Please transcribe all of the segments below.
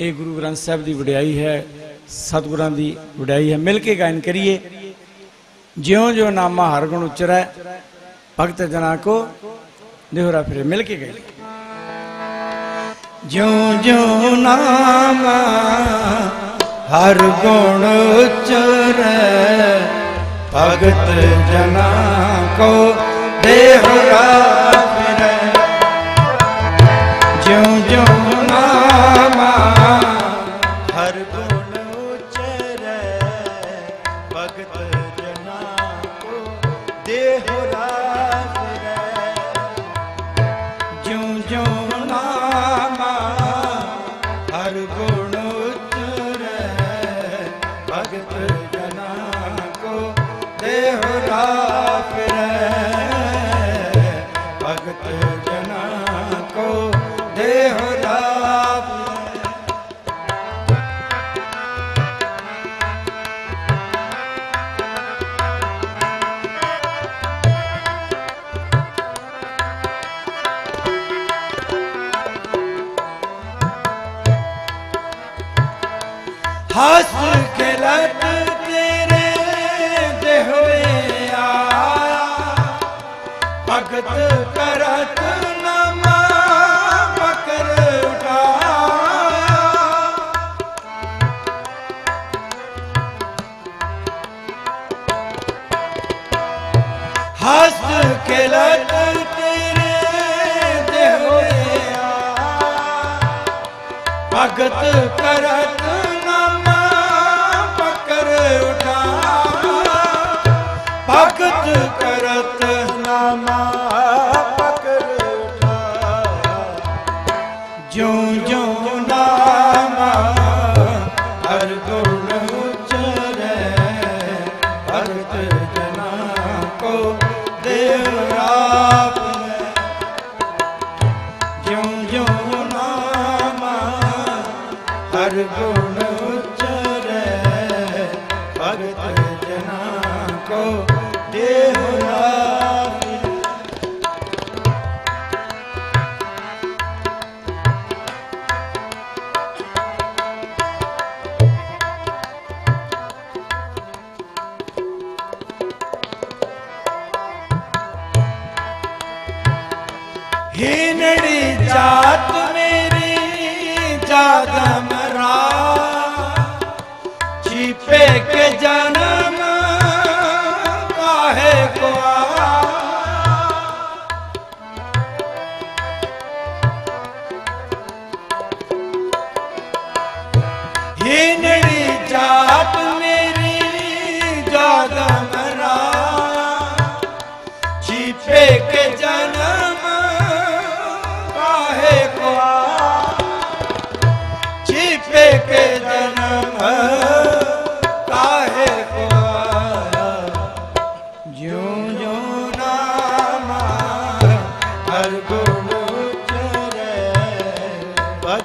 ਇਹ ਗੁਰੂ ਗ੍ਰੰਥ ਸਾਹਿਬ ਦੀ ਵਡਿਆਈ ਹੈ, ਸਤਿਗੁਰਾਂ ਦੀ ਵਡਿਆਈ ਹੈ। ਮਿਲ ਕੇ ਗਾਇਨ ਕਰੀਏ। ਜਿਉਂ ਜਿਉਂ ਨਾਮਾ ਹਰ ਗੁਣ ਉਚਰੈ, ਭਗਤ ਜਨਾ ਕੋ ਦੇਹਰਾ ਫਿਰੇ। ਮਿਲ ਕੇ ਗਾਈਏ ਜਿਉਂ ਜਿਉਂ ਨਾਮ ਹਰ ਗੁਣ ਉਚਰੈ, ਭਗਤ ਜਨਾ ਕੋ ਦੇਹਰਾ ਦੇਹਰਾ ਹੱਸ ਖਿਲਤ ਤੇਰੇ ਦੇ ਹੋਏ ਆਇਆ ਭਗਤ ਕਰਤ ਨਾਮਾ ਮਕਰ ਉਠਾਇਆ ਹੱਸ ਖਿਲਤ ਤੇਰੇ ਦੇ ਹੋਏ ਆਇਆ ਭਗਤ ਕਰਤ राम ਹੀਨੜੀ ਜਾਤ ਮੇਰੀ ਜਾਦਮ ਛਿਪੇ ਕੇ ਜਨਮ ਕਾਹੇ ਕੋ ਹੀਨੜੀ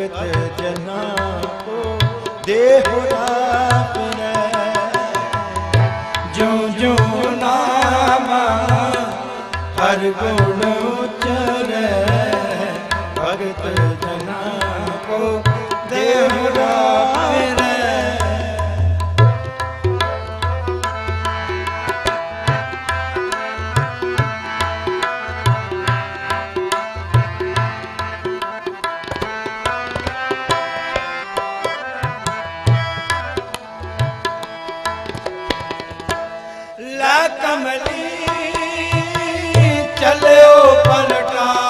ਭਗਤ ਜਨਾ ਕੋ ਦੇਹ ਰਾਪਰੈ ਜਿਉਂ ਜਿਉਂ ਨਾਮਾ ਹਰ ਗੁਣ ਉਚਰੈ। ਭਗਤ ਜਨਾ ਕੋ ਦੇਹ ਰਾਪਰੈ ਲਾ ਕਮਲੀ ਚੱਲਿਓ ਪਲਟਾਏ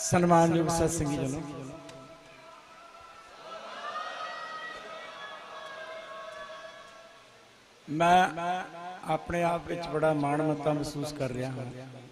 सन्मान योग जी जनों। मैं अपने आप बड़ा माण मता महसूस कर रहा हूँ।